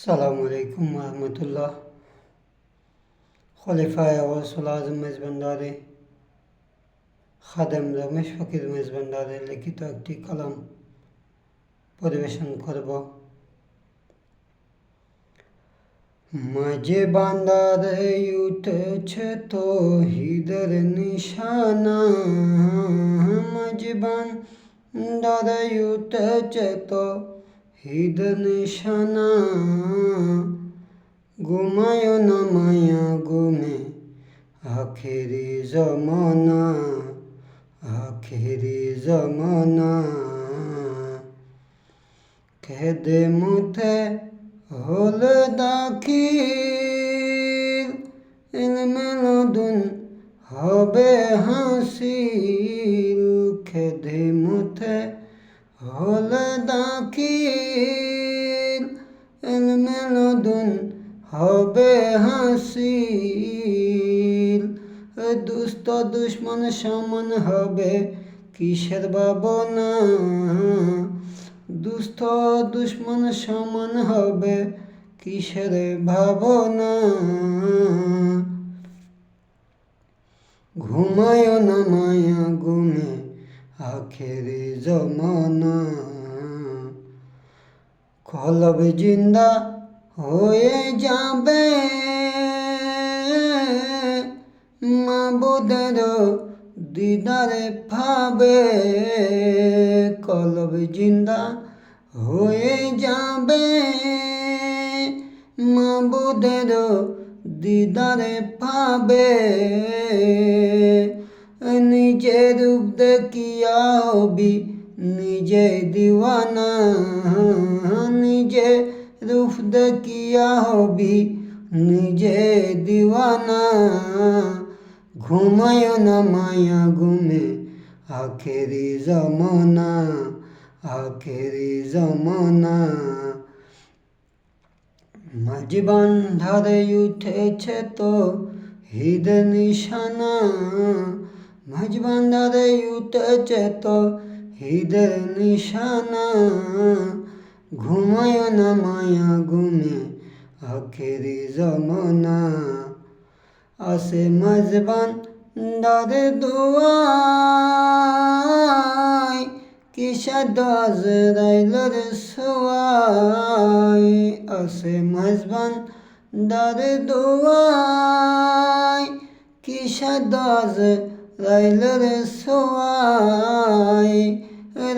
সালামু আলাইকুম রহমতুল্লাহ খলিফায় ওয়াসুল আজম মেজবান্ডারে খাদেম রমেশ ফকির মেজবান্ডারে লিখিত একটি কলম পরিবেশন করব। মাঝে বান্দারে উঠেছে তো হিদের নিশানা, মাঝে বান্দারে উঠেছে তো হিদ নিশানা ঘুমায় না মায়া ঘুমে। আখেরি জমানা আখেরি জমানা। খেদে মুথে হল দাখিল ইলমেলদুন হবে হাসিল। দাখিল ইলমেলদুন হবে হাসিল। দুস্থ দুশ্মন সমান হবে কিসের ভাবনা? দুস্থ দুশ্মন সমান হবে কিসের ভাবনা? ঘুমায় না আখেরে জমানা কলব জিন্দা হয়ে যাবে। মাবুদের দিদারে পাবে কলব জিন্দা হয়ে যাবে। মাবুদের দিদারে পাবে নিজের রূপ দেখিয়া হবি নিজে দিওয়ানা, নিজে রূপ দেখিয়া হবি নিজে দিওয়ানা। ঘুমায় না মায়া ঘুমে, আখেরি জমনা আখেরি জমনা মাঝবান ধারে উঠেছে তো হিদ নিশানা মাঝবান ধারে উঠেছে তো নিশানা। ঘুমায় না মায়া ঘুমে, আখেরি জমনা আসে মজবান দারে দোয়াই কিসা দাজ রাইলর সোয়াই। আসে মজবান দারে দোয়াই কিসা দাজ রাইলর সোয়াই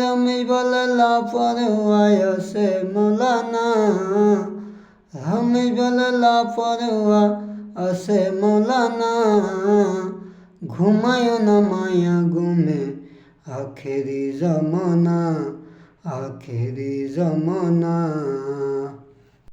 রমেশ বলে লাপরওয়াই আসে মৌলানা। রমেশ বলে লাপরওয়া আসে মৌলানা। ঘুমায় না মায়া ঘুমে আখেরি জমানা আখেরি জমানা।